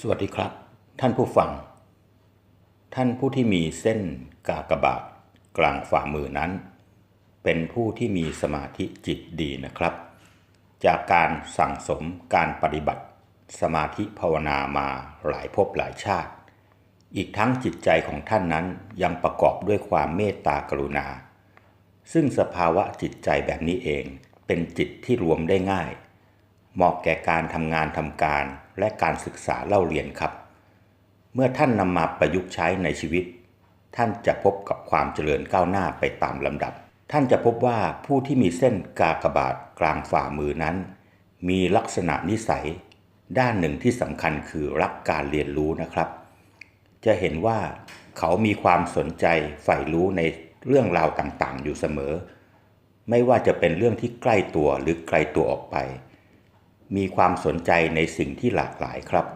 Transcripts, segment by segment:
สวัสดีครับ ท่านผู้ฟัง ท่านผู้ที่มีเส้นกากบาทกลางฝ่ามือนั้น เป็นผู้ที่มีสมาธิจิตดีนะครับ จากการสั่งสมการปฏิบัติ สมาธิภาวนามาหลายภพหลายชาติ อีกทั้งจิตใจของท่านนั้นยังประกอบด้วยความเมตตากรุณา ซึ่งสภาวะจิตใจแบบนี้เองเป็นจิตที่รวมได้ง่าย เหมาะแก่การทำงานทำการและการศึกษาเล่าเรียนครับ เมื่อท่านนำมาประยุกต์ใช้ในชีวิต ท่านจะพบกับความเจริญก้าวหน้าไปตามลำดับ ท่านจะพบว่าผู้ที่มีเส้นกากบาทกลางฝ่ามือนั้น มีลักษณะนิสัย ด้านหนึ่งที่สำคัญคือรักการเรียนรู้นะครับ จะเห็นว่าเขามีความสนใจใฝ่รู้ในเรื่องราวต่างๆ อยู่เสมอ ไม่ว่าจะเป็นเรื่องที่ใกล้ตัวหรือไกลตัวออกไป มีความสนใจในสิ่งที่หลากหลายครับ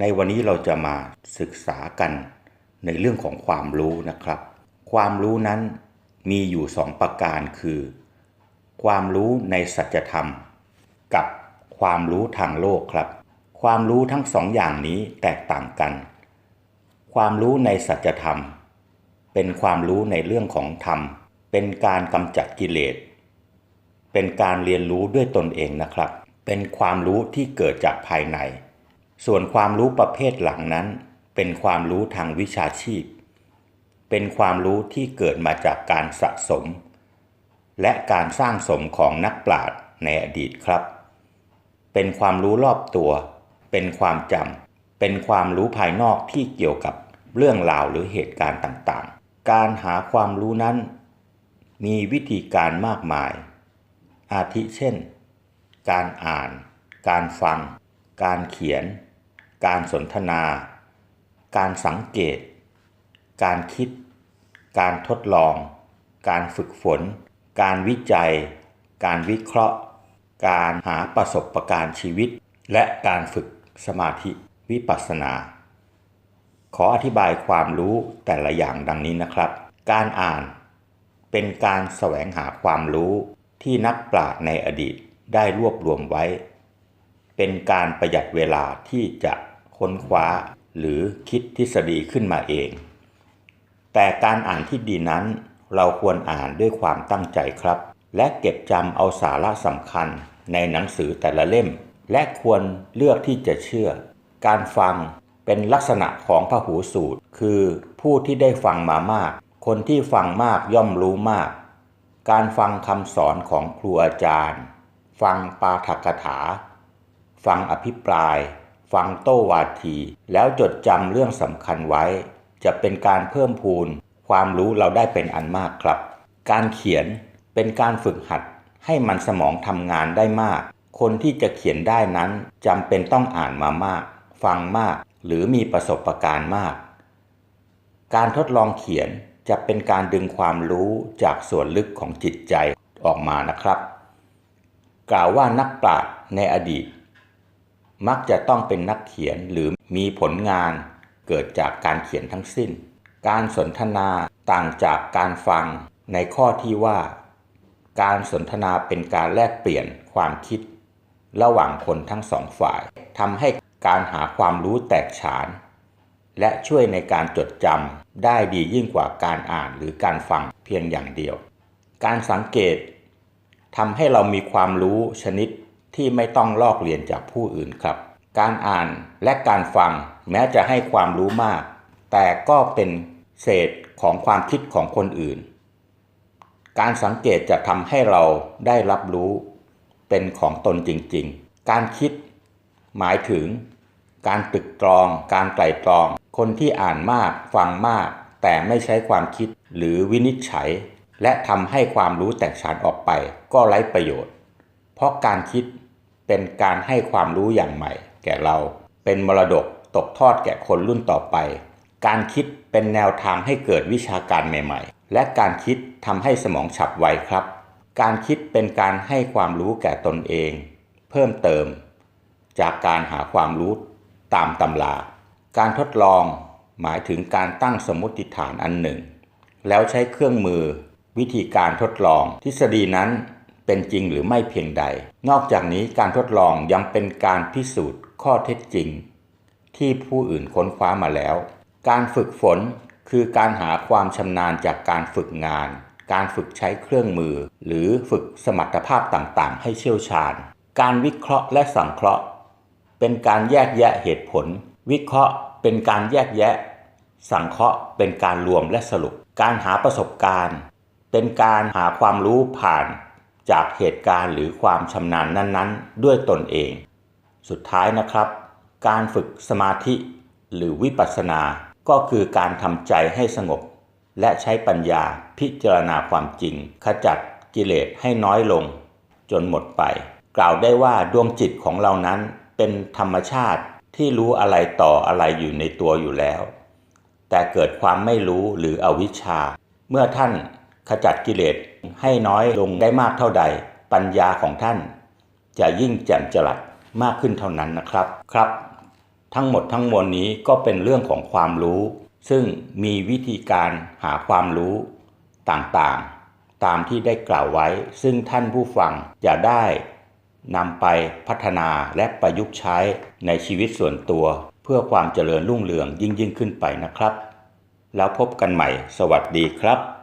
ในวันนี้เราจะมาศึกษากันในเรื่องของความรู้นะครับ ความรู้นั้นมีอยู่สองประการคือ ความรู้ในสัจธรรม กับความรู้ทางโลกครับ ความรู้ทั้งสองอย่างนี้แตกต่างกัน ความรู้ในสัจธรรม เป็นความรู้ในเรื่องของธรรม เป็นการกำจัดกิเลส เป็นการเรียนรู้ด้วยตนเองนะครับ เป็นความรู้ที่เกิดจากภายใน ส่วนความรู้ประเภทหลังนั้น เป็นความรู้ทางวิชาชีพ เป็นความรู้ที่เกิดมาจากการสะสม และการสร้างสมของนักปราชญ์ในอดีตครับ เป็นความรู้รอบตัว เป็นความจำ เป็นความรู้ภายนอกที่เกี่ยวกับเรื่องราวหรือเหตุการณ์ต่างๆ การหาความรู้นั้น มีวิธีการมากมาย อาทิเช่น การอ่าน การฟัง การเขียน การสนทนา การสังเกต การคิด การทดลอง การฝึกฝน การวิจัย การวิเคราะห์ การหาประสบะการณ์ชีวิต และการฝึกสมาธิวิปัสสนา ขออธิบายความรู้แต่ละอย่างดังนี้นะครับ การอ่านเป็นการแสวงหาความรู้ที่นักปราชญ์ในอดีต ได้รวบรวมไว้ เป็นการประหยัดเวลาที่จะค้นคว้าหรือคิดทฤษฎีขึ้นมาเอง แต่การอ่านที่ดีนั้น เราควรอ่านด้วยความตั้งใจครับ และเก็บจำเอาสาระสำคัญในหนังสือแต่ละเล่ม และควรเลือกที่จะเชื่อ การฟังเป็นลักษณะของพหูสูตร คือผู้ที่ได้ฟังมามาก คนที่ฟังมากย่อมรู้มาก การฟังคำสอนของครูอาจารย์ ฟังปาฐกถา ฟังอภิปราย ฟังโต้วาที แล้วจดจำเรื่องสำคัญไว้ จะเป็นการเพิ่มพูนความรู้เราได้เป็นอันมากครับ การเขียนเป็นการฝึกหัดให้มันสมองทำงานได้มาก คนที่จะเขียนได้นั้นจำเป็นต้องอ่านมามาก ฟังมาก หรือมีประสบการณ์มาก การทดลองเขียนจะเป็นการดึงความรู้จากส่วนลึกของจิตใจออกมานะครับ กล่าวว่านักปราชญ์ในอดีต มักจะต้องเป็นนักเขียนหรือมีผลงานเกิดจากการเขียนทั้งสิ้น การสนทนาต่างจากการฟังในข้อที่ว่า การสนทนาเป็นการแลกเปลี่ยนความคิด ระหว่างคนทั้งสองฝ่ายทำให้การหาความรู้แตกฉาน และช่วยในการจดจำได้ดียิ่งกว่าการอ่านหรือการฟังเพียงอย่างเดียว การสังเกต ทำให้เรามีความรู้ชนิดที่ไม่ต้องลอกเรียนจากผู้อื่นครับ การอ่านและการฟังแม้จะให้ความรู้มาก แต่ก็เป็นเศษของความคิดของคนอื่น การสังเกตจะทำให้เราได้รับรู้เป็นของตนจริงๆ การคิด หมายถึง การตึกตรอง การไตรตรอง คนที่อ่านมากฟังมาก แต่ไม่ใช้ความคิดหรือวินิจฉัย และทำให้ความรู้แตกฉานออกไปก็ไร้ประโยชน์ เพราะการคิดเป็นการให้ความรู้อย่างใหม่ แก่เราเป็นมรดกตกทอดแก่คนรุ่นต่อไป การคิดเป็นแนวทางให้เกิดวิชาการใหม่ ๆ และการคิดทำให้สมองฉับไวครับ การคิดเป็นการให้ความรู้แก่ตนเอง เพิ่มเติม จากการหาความรู้ตามตำรา การทดลองหมายถึงการตั้งสมมติฐานอันหนึ่ง แล้วใช้เครื่องมือ วิธีการทดลอง ทฤษฎีนั้นเป็นจริงหรือไม่เพียงใด นอกจากนี้การทดลองยังเป็นการพิสูจน์ข้อเท็จจริง ที่ผู้อื่นค้นคว้ามาแล้ว การฝึกฝนคือการหาความชำนาญจากการฝึกงาน การฝึกใช้เครื่องมือ หรือฝึกสมรรถภาพต่างๆ ให้เชี่ยวชาญ การวิเคราะห์และสังเคราะห์ เป็นการแยกแยะเหตุผล วิเคราะห์เป็นการแยกแยะ สังเคราะห์เป็นการรวมและสรุป การหาประสบการณ์ เป็นการหาความรู้ผ่านจากเหตุการณ์หรือความชำนาญนั้นๆ ด้วยตนเอง สุดท้ายนะครับ การฝึกสมาธิหรือวิปัสสนา ก็คือการทำใจให้สงบ และใช้ปัญญาพิจารณาความจริง ขจัดกิเลสให้น้อยลง จนหมดไป กล่าวได้ว่าดวงจิตของเรานั้นเป็นธรรมชาติที่รู้อะไรต่ออะไรอยู่ในตัวอยู่แล้ว แต่เกิดความไม่รู้หรืออวิชชา เมื่อท่าน ขจัดกิเลสให้น้อยลงได้มากเท่าใด ปัญญาของท่าน จะยิ่งแจ่มจรัสมากขึ้นเท่านั้นนะครับครับ ทั้งหมดทั้งมวลนี้ก็เป็นเรื่องของความรู้ ซึ่งมีวิธีการหาความรู้ต่างๆ ตามที่ได้กล่าวไว้ ซึ่งท่านผู้ฟังจะได้นำไปพัฒนาและประยุกต์ใช้ในชีวิตส่วนตัว เพื่อความเจริญรุ่งเรืองยิ่งยิ่งขึ้นไปนะครับ แล้วพบกันใหม่ สวัสดีครับ